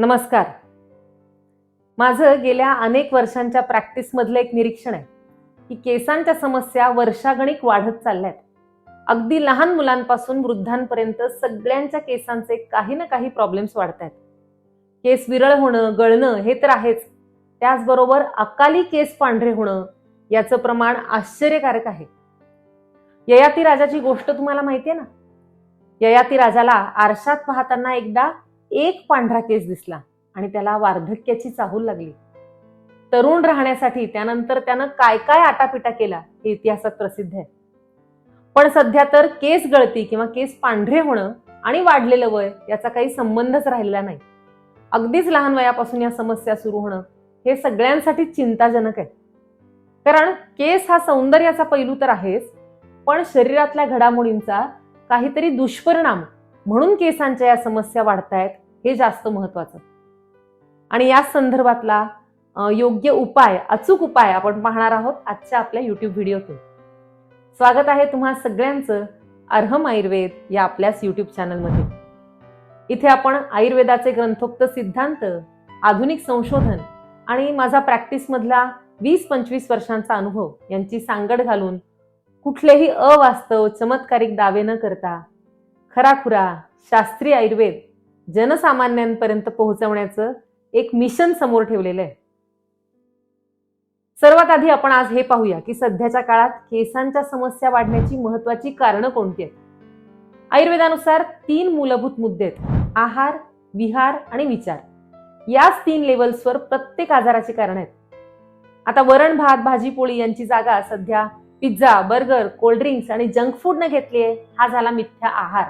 नमस्कार. माझं गेल्या अनेक वर्षांच्या प्रॅक्टिसमधलं एक निरीक्षण आहे की केसांच्या समस्या वर्षागणिक वाढत चालल्यात. अगदी लहान मुलांपासून वृद्धांपर्यंत सगळ्यांच्या केसांचे काही ना काही प्रॉब्लेम्स वाढत आहेत केस विरळ होणं गळणं हे तर आहेच. त्याचबरोबर अकाली केस पांढरे होणं याचं प्रमाण आश्चर्यकारक आहे. ययाती राजाची गोष्ट तुम्हाला माहिती आहे ना? ययाती राजाला आरशात पाहताना एकदा एक पांढरा केस दिसला आणि त्याला वार्धक्याची चाहूल लागली. तरुण राहण्यासाठी त्यानंतर त्यानं काय काय आटापिटा केला हे इतिहासात प्रसिद्ध आहे. पण सध्या तर केस गळती किंवा केस पांढरे होणं आणि वाढलेलं वय याचा काही संबंधच राहिलेला नाही. अगदीच लहान वयापासून या समस्या सुरू होणं हे सगळ्यांसाठी चिंताजनक आहे. कारण केस हा सौंदर्याचा पैलू तर आहेच पण शरीरातल्या घडामोडींचा काहीतरी दुष्परिणाम म्हणून केसांच्या या समस्या वाढतायत हे जास्त महत्वाचं. आणि याच संदर्भातला योग्य उपाय अचूक उपाय आपण पाहणार आहोत आजच्या आपल्या युट्यूब व्हिडिओतून. स्वागत आहे तुम्हा सगळ्यांचं अर्हम आयुर्वेद या आपल्याच युट्यूब चॅनलमध्ये. इथे आपण आयुर्वेदाचे ग्रंथोक्त सिद्धांत आधुनिक संशोधन आणि माझा प्रॅक्टिसमधला वीस पंचवीस वर्षांचा अनुभव यांची सांगड घालून कुठलेही अवास्तव चमत्कारिक दावे न करता खराखुरा शास्त्रीय आयुर्वेद जनसामान्यांपर्यंत पोहोचवण्याचं एक मिशन समोर ठेवलेलं आहे. सर्वात आधी आपण आज हे पाहूया की सध्याच्या काळात केसांच्या समस्या वाढण्याची महत्वाची कारणं कोणती आहेत? आयुर्वेदानुसार तीन मूलभूत मुद्दे आहेत. आहार विहार आणि विचार. याच तीन लेवल्सवर प्रत्येक आजाराची कारण आहेत. आता वरण भात भाजी पोळी यांची जागा सध्या पिझ्झा बर्गर कोल्ड्रिंक्स आणि जंक फूड न घेतली आहे. हा झाला मिथ्या आहार.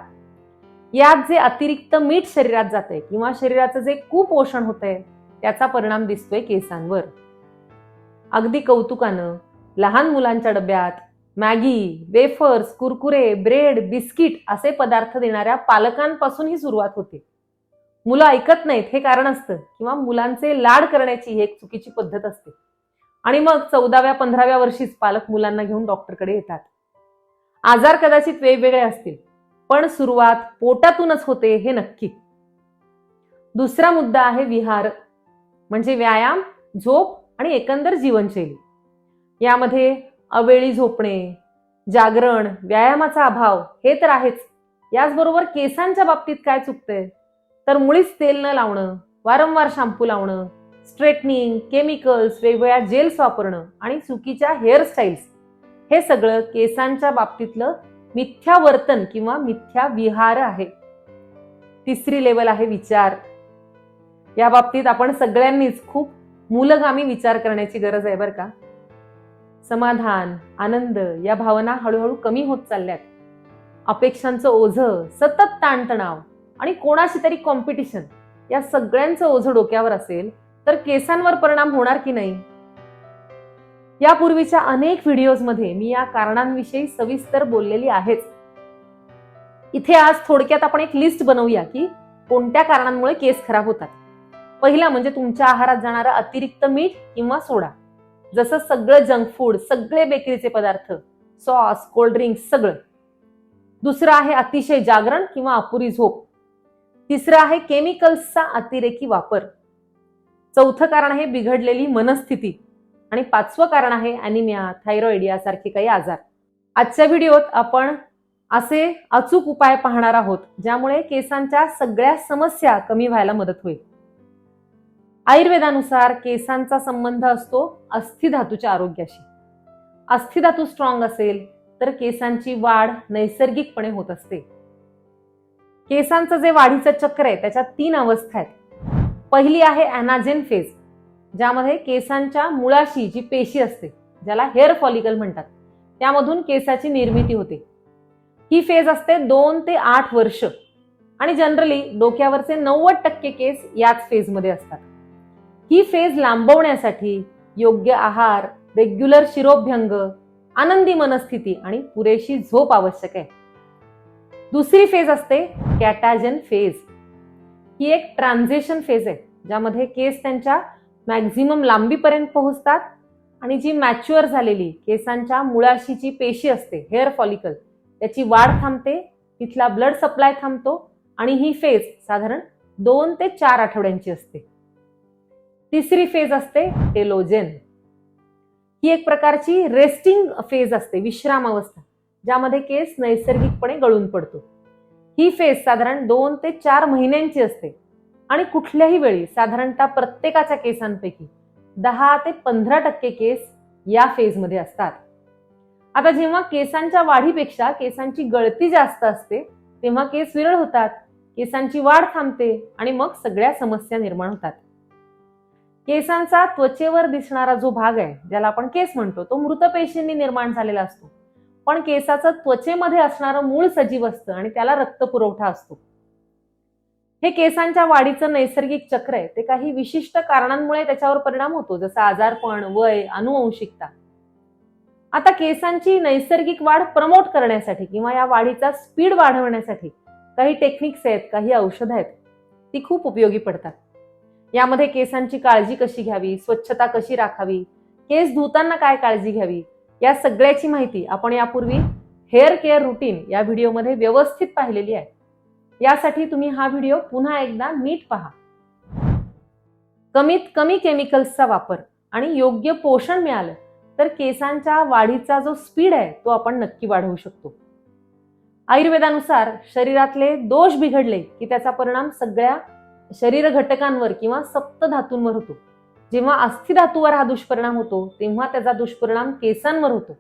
यात जे अतिरिक्त मीठ शरीरात जाते किंवा शरीराचं जे कुपोषण होतंय त्याचा परिणाम दिसतोय केसांवर. अगदी कौतुकानं लहान मुलांच्या डब्यात Maggi wafers Kurkure bread biscuit असे पदार्थ देणाऱ्या पालकांपासून ही सुरुवात होते. मुलं ऐकत नाहीत हे कारण असतं किंवा मुलांचे लाड करण्याची ही एक चुकीची पद्धत असते. आणि मग चौदाव्या पंधराव्या वर्षीच पालक मुलांना घेऊन डॉक्टरकडे येतात. आजार कदाचित वेगवेगळे असतील पण सुरुवात पोटातूनच होते हे नक्की. दुसरा मुद्दा आहे विहार म्हणजे व्यायाम झोप आणि एकंदर जीवनशैली. यामध्ये अवेळी झोपणे जागरण व्यायामाचा अभाव हे तर आहेच. याचबरोबर केसांच्या बाबतीत काय चुकतंय तर मुळीच तेल न लावणं वारंवार शॅम्पू लावणं स्ट्रेटनिंग केमिकल्स वेगवेगळ्या जेल्स वापरणं आणि चुकीच्या हेअरस्टाईल्स हे सगळं केसांच्या बाबतीतलं मिथ्या वर्तन किंवा मिथ्या विहार आहे. तिसरी लेवल आहे विचार. या बाबतीत आपण सगळ्यांनीच खूप मूलगामी विचार करण्याची गरज आहे बरं का. समाधान आनंद या भावना हळूहळू कमी होत चालल्यात. अपेक्षांचं ओझं सतत ताणतणाव आणि कोणाशी तरी कॉम्पिटिशन या सगळ्यांचं ओझं डोक्यावर असेल तर केसांवर परिणाम होणार की नाही? यापूर्वीच्या अनेक व्हिडिओजमध्ये मी या कारणांविषयी सविस्तर बोललेली आहेच. इथे आज थोडक्यात आपण एक लिस्ट बनवूया की कोणत्या कारणांमुळे केस खराब होतात. पहिला म्हणजे तुमच्या आहारात जाणारा अतिरिक्त मीठ किंवा सोडा. जसं सगळं जंक फूड सगळे बेकरीचे पदार्थ सॉस कोल्ड्रिंक्स सगळं. दुसरं आहे अतिशय जागरण किंवा अपुरी झोप. तिसरं आहे केमिकल्सचा अतिरेकी वापर. चौथं कारण आहे बिघडलेली मनस्थिती. आणि पाचवं कारण आहे अॅनिमिया थायरॉइड यासारखे काही आजार. आजच्या व्हिडिओत आपण असे अचूक उपाय पाहणार आहोत ज्यामुळे केसांच्या सगळ्या समस्या कमी व्हायला मदत होईल. आयुर्वेदानुसार केसांचा संबंध असतो अस्थिधातूच्या आरोग्याशी. अस्थिधातू स्ट्रॉंग असेल तर केसांची वाढ नैसर्गिकपणे होत असते. केसांचं जे वाढीचं चक्र आहे त्याच्या तीन अवस्था आहेत. पहिली आहे अॅनाजेन फेज ज्यामध्ये केसांच्या मुळाशी जी पेशी असते ज्याला हेअर फॉलिकल म्हणतात त्यामधून केसाची निर्मिती होते. ही फेज असते दोन ते आठ वर्ष आणि जनरली डोक्यावरचे नव्वद टक्के केस याच फेजमध्ये असतात. ही फेज लांबवण्यासाठी योग्य आहार रेग्युलर शिरोभ्यंग आनंदी मनस्थिती आणि पुरेशी झोप आवश्यक आहे. दुसरी फेज असते कॅटाजन फेज. ही एक ट्रान्झिशन फेज आहे ज्यामध्ये केस त्यांच्या मॅक्झिमम लांबीपर्यंत पोहोचतात आणि जी मॅच्युअर झालेली केसांच्या मुळाशी जी पेशी असते हेअर फॉलिकल त्याची वाढ थांबते तिथला ब्लड सप्लाय थांबतो आणि ही फेज साधारण दोन ते चार आठवड्यांची असते. तिसरी फेज असते टेलोजेन. ही एक प्रकारची रेस्टिंग फेज असते विश्राम अवस्था ज्यामध्ये केस नैसर्गिकपणे गळून पडतो. ही फेज साधारण दोन ते चार महिन्यांची असते. आणि कुठल्याही वेळी साधारणतः प्रत्येकाच्या केसांपैकी दहा ते पंधरा टक्के केस या फेजमध्ये असतात. आता जेव्हा केसांच्या वाढीपेक्षा केसांची गळती जास्त असते तेव्हा केस विरळ होतात केसांची वाढ थांबते आणि मग सगळ्या समस्या निर्माण होतात. केसांचा त्वचेवर दिसणारा जो भाग आहे ज्याला आपण केस म्हणतो तो मृत पेशींनी निर्माण झालेला असतो. पण केसाचं त्वचेमध्ये असणारं मूळ सजीव असतं आणि त्याला रक्त पुरवठा असतो. हे केसांच्या वाढीचं नैसर्गिक चक्र आहे. ते काही विशिष्ट कारणांमुळे त्याच्यावर परिणाम होतो जसं आजारपण वय अनुवंशिकता. आता केसांची नैसर्गिक वाढ प्रमोट करण्यासाठी किंवा या वाढीचा स्पीड वाढवण्यासाठी काही टेक्निक्स आहेत काही औषधं आहेत ती खूप उपयोगी पडतात. यामध्ये केसांची काळजी कशी घ्यावी स्वच्छता कशी राखावी केस धुताना काय काळजी घ्यावी या सगळ्याची माहिती आपण यापूर्वी हेअर केअर रुटीन या व्हिडिओमध्ये व्यवस्थित पाहिलेली आहे. यासाठी तुम्ही हा व्हिडिओ पुन्हा एकदा नीट पहा. कमीत कमी केमिकल्सचा वापर आणि योग्य पोषण मिळालं तर केसांच्या वाढीचा जो स्पीड आहे तो आपण नक्की वाढवू शकतो. आयुर्वेदानुसार शरीरातले दोष बिघडले की त्याचा परिणाम सगळ्या शरीर घटकांवर किंवा सप्त धातूंवर होतो. जेव्हा अस्थिधातूवर हा दुष्परिणाम होतो तेव्हा त्याचा दुष्परिणाम केसांवर होतो.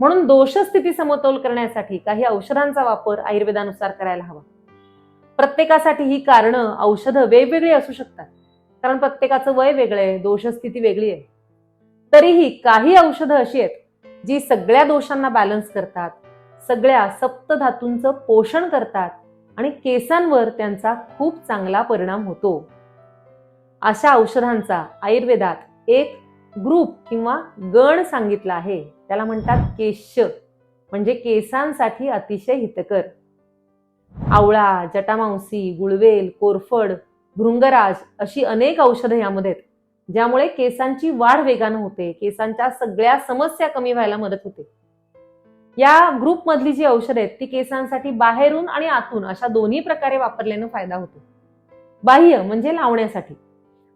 म्हणून दोषस्थिती समतोल करण्यासाठी काही औषधांचा वापर आयुर्वेदानुसार करायला हवा. प्रत्येकासाठी ही कारणं औषधं वेगवेगळी असू शकतात. कारण प्रत्येकाचं वय वेगळं आहे दोषस्थिती वेगळी आहे. तरीही काही औषधं अशी आहेत जी सगळ्या दोषांना बॅलन्स करतात सगळ्या सप्त धातूंचं पोषण करतात आणि केसांवर त्यांचा खूप चांगला परिणाम होतो. अशा औषधांचा आयुर्वेदात एक ग्रुप किंवा गण सांगितला आहे. त्याला म्हणतात केश म्हणजे केसांसाठी अतिशय हितकर. आवळा जटामांसी गुळवेल कोरफड भृंगराज अशी अनेक औषधं यामध्ये आहेत ज्यामुळे केसांची वाढ वेगानं होते केसांच्या सगळ्या समस्या कमी व्हायला मदत होते. या ग्रुपमधली जी औषधं आहेत ती केसांसाठी बाहेरून आणि आतून अशा दोन्ही प्रकारे वापरल्यानं फायदा होतो. बाह्य म्हणजे लावण्यासाठी.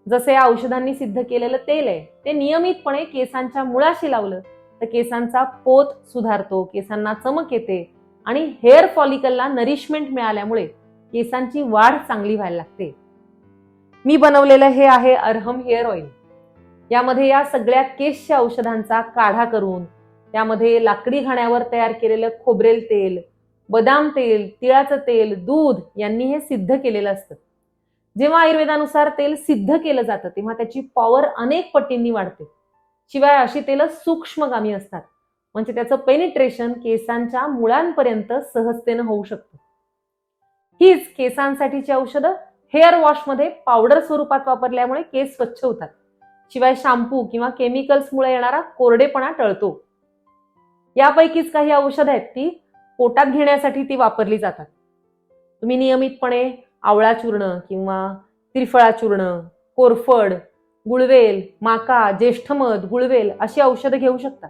जसे या औषधांनी सिद्ध केलेलं तेल आहे ते नियमितपणे केसांच्या मुळाशी लावलं तर केसांचा पोत सुधारतो केसांना चमक येते आणि हेअर फॉलिकलला नरिशमेंट मिळाल्यामुळे केसांची वाढ चांगली व्हायला लागते. मी बनवलेलं हे आहे अर्हम हेअर ऑइल. यामध्ये या सगळ्या केसच्या औषधांचा काढा करून त्यामध्ये लाकडी घाण्यावर तयार केलेलं खोबरेल तेल बदाम तेल तिळाचं तेल दूध यांनी हे सिद्ध केलेलं असतं. जेव्हा आयुर्वेदानुसार तेल सिद्ध केलं जातं तेव्हा त्याची पॉवर अनेक पटींनी वाढते. शिवाय अशी तेलं सूक्ष्मगामी असतात. म्हणजे त्याचं पेनिट्रेशन केसांच्या मुळांपर्यंत सहजतेनं होऊ शकतं. हीच केसांसाठीची औषधं हेअर वॉशमध्ये पावडर स्वरूपात वापरल्यामुळे केस स्वच्छ होतात. शिवाय शॅम्पू किंवा केमिकल्समुळे येणारा कोरडेपणा टळतो. यापैकीच काही औषधं आहेत ती पोटात घेण्यासाठी ती वापरली जातात. तुम्ही नियमितपणे आवळा चूर्ण किंवा त्रिफळा चूर्ण कोरफड गुळवेल माका ज्येष्ठमध गुळवेल अशी औषधं घेऊ शकता.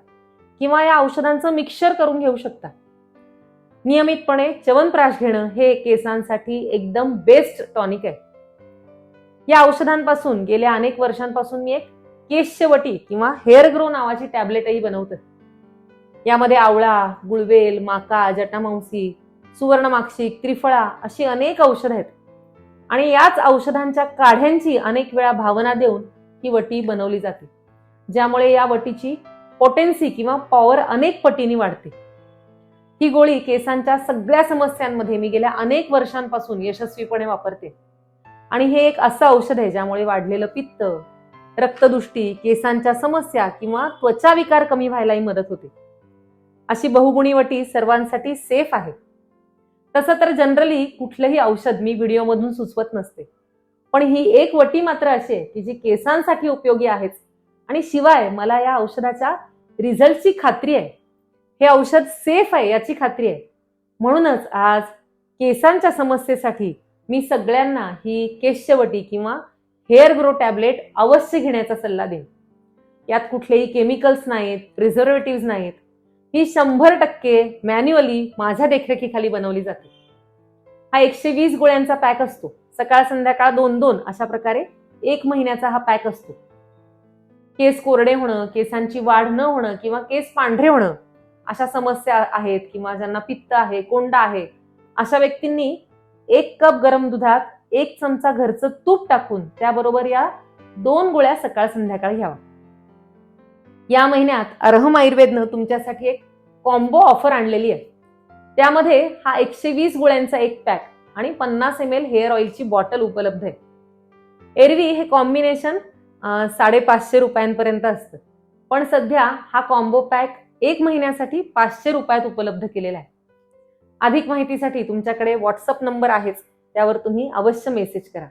किंवा या औषधांचं मिक्सर करून घेऊ शकता. नियमितपणे च्यवनप्राश घेणं हे केसांसाठी एकदम बेस्ट टॉनिक आहे. या औषधांपासून गेल्या अनेक वर्षांपासून मी एक केशवटी किंवा हेअर ग्रो नावाची टॅबलेटही बनवते. यामध्ये आवळा गुळवेल माका जटामांसी सुवर्णमाक्षिक त्रिफळा अशी अनेक औषधं आहेत. आणि याच औषधांच्या काढ्यांची अनेक वेळा भावना देऊन ही वटी बनवली जाते. ज्यामुळे या वटीची पोटेन्सी किंवा पॉवर अनेक पटीने वाढते. ही गोळी केसांच्या सगळ्या समस्यांमध्ये मी गेल्या अनेक वर्षांपासून यशस्वीपणे वापरते. आणि हे एक असं औषध आहे ज्यामुळे वाढलेलं पित्त रक्तदृष्टी केसांच्या समस्या किंवा त्वचा विकार कमी व्हायलाही मदत होते. अशी बहुगुणी वटी सर्वांसाठी सेफ आहे. तसं तर जनरली कुठलंही औषध मी व्हिडिओमधून सुचवत नसते. पण ही एक वटी मात्र अशी आहे की जी केसांसाठी उपयोगी आहेच. आणि शिवाय मला या औषधाच्या रिझल्टची खात्री आहे. हे औषध सेफ आहे याची खात्री आहे. म्हणूनच आज केसांच्या समस्येसाठी मी सगळ्यांना ही केशवटी किंवा हेअर ग्रो टॅबलेट अवश्य घेण्याचा सल्ला देईन. यात कुठलेही केमिकल्स नाहीत प्रिझर्वेटिव्ह नाहीत. ही शंभर टक्के मॅन्युअली माझ्या देखरेखीखाली बनवली जाते. हा एकशे वीस गोळ्यांचा पॅक असतो. सकाळ संध्याकाळ दोन दोन अशा प्रकारे एक महिन्याचा हा पॅक असतो. केस कोरडे होणं केसांची वाढ न होणं किंवा केस पांढरे होणं अशा समस्या आहेत किंवा ज्यांना पित्त आहे कोंडा आहे अशा व्यक्तींनी एक कप गरम दुधात एक चमचा घरचं तूप टाकून त्याबरोबर या दोन गोळ्या सकाळ संध्याकाळ घ्यावा. या महिन्यात अर्हम आयुर्वेदनं तुमच्यासाठी एक कॉम्बो ऑफर आणलेली आहे. त्यामध्ये हा एकशे वीस गोळ्यांचा एक पॅक आणि पन्नास एम एल हेअर ऑइलची बॉटल उपलब्ध आहे. एरवी हे कॉम्बिनेशन साडेपाचशे रुपयांपर्यंत असतं. पण सध्या हा कॉम्बो पॅक एक महिन्यासाठी पाचशे रुपयात उपलब्ध केलेला आहे. अधिक माहितीसाठी तुमच्याकडे व्हॉट्सअप नंबर आहेच त्यावर तुम्ही अवश्य मेसेज करा.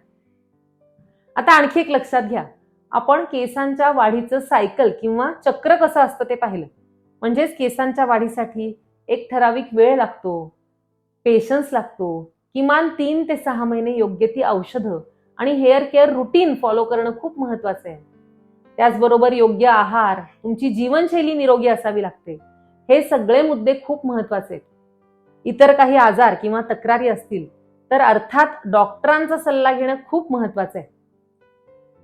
आता आणखी एक लक्षात घ्या. आपण केसांच्या वाढीचं सायकल किंवा चक्र कसं असतं ते पाहिलं. म्हणजेच केसांच्या वाढीसाठी एक ठराविक वेळ लागतो पेशन्स लागतो किमान तीन ते सहा महिने योग्य ती औषधं आणि हेअर केअर रुटीन फॉलो करणं खूप महत्वाचं आहे. त्याचबरोबर योग्य आहार तुमची जीवनशैली निरोगी असावी लागते. हे सगळे मुद्दे खूप महत्त्वाचे आहेत. इतर काही आजार किंवा तक्रारी असतील तर अर्थात डॉक्टरांचा सल्ला घेणं खूप महत्वाचं आहे.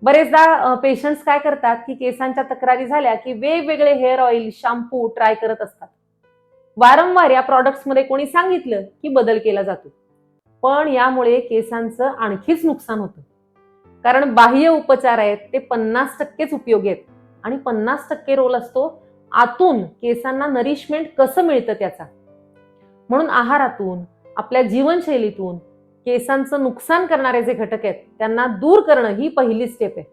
बरेचदा पेशंट्स काय करतात की केसांच्या तक्रारी झाल्या की वेगवेगळे हेअर ऑइल शॅम्पू ट्राय करत असतात. वारंवार या प्रॉडक्ट्समध्ये कोणी सांगितलं की बदल केला जातो. पण यामुळे केसांचं आणखीच नुकसान होतं. कारण बाह्य उपचार आहेत ते पन्नास टक्केच उपयोगी आहेत. आणि पन्नास टक्के रोल असतो आतून केसांना नरिशमेंट कसं मिळतं त्याचा. म्हणून आहारातून आपल्या जीवनशैलीतून केसांचं नुकसान करणारे जे घटक आहेत त्यांना दूर करणं ही पहिली स्टेप आहे.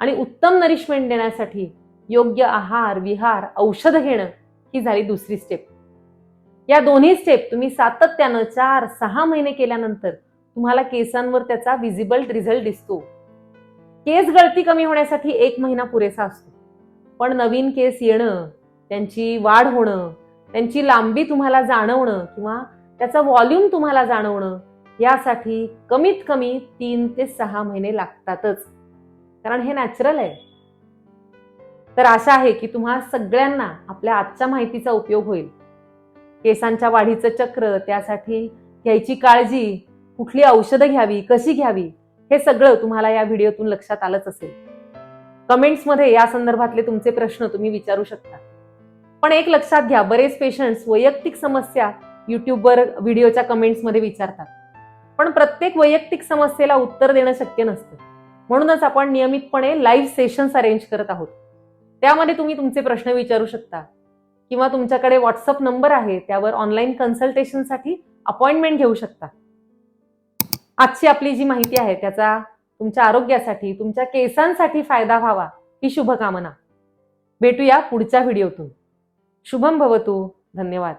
आणि उत्तम नरिशमेंट देण्यासाठी योग्य आहार विहार औषध घेणं ही झाली दुसरी स्टेप या दोन्ही स्टेप तुम्ही सातत्यानं चार सहा महिने केल्यानंतर तुम्हाला केसांवर त्याचा विजिबल रिझल्ट दिसतो. केस गळती कमी होण्यासाठी एक महिना पुरेसा असतो. पण नवीन केस येणं त्यांची वाढ होणं त्यांची लांबी तुम्हाला जाणवणं किंवा त्याचा व्हॉल्यूम तुम्हाला जाणवणं यासाठी कमीत कमी तीन ते सहा महिने लागतातच. कारण हे नॅचरल आहे. तर आशा आहे की तुम्हा सगळ्यांना आपल्या आजच्या माहितीचा उपयोग होईल. केसांच्या वाढीचं चक्र त्यासाठी घ्यायची काळजी कुठली औषधं घ्यावी कशी घ्यावी हे सगळं तुम्हाला या व्हिडिओतून लक्षात आलंच असेल. कमेंट्समध्ये या संदर्भातले तुमचे प्रश्न तुम्ही विचारू शकता. पण एक लक्षात घ्या बरेच पेशंट्स वैयक्तिक समस्या युट्यूबवर व्हिडिओच्या कमेंट्समध्ये विचारतात. पण प्रत्येक वैयक्तिक समस्येला उत्तर देणं शक्य नसतं. म्हणूनच आपण नियमितपणे लाईव्ह सेशन्स अरेंज करत आहोत. त्यामध्ये तुम्ही तुमचे प्रश्न विचारू शकता. किंवा तुमच्याकडे व्हॉट्सअप नंबर आहे त्यावर ऑनलाईन कन्सल्टेशनसाठी अपॉइंटमेंट घेऊ शकता. आजची आपली जी माहिती आहे त्याचा तुमच्या आरोग्यासाठी तुमच्या केसांसाठी फायदा व्हावा ही शुभकामना. भेटूया पुढच्या व्हिडिओतून शुभम भवतू. धन्यवाद.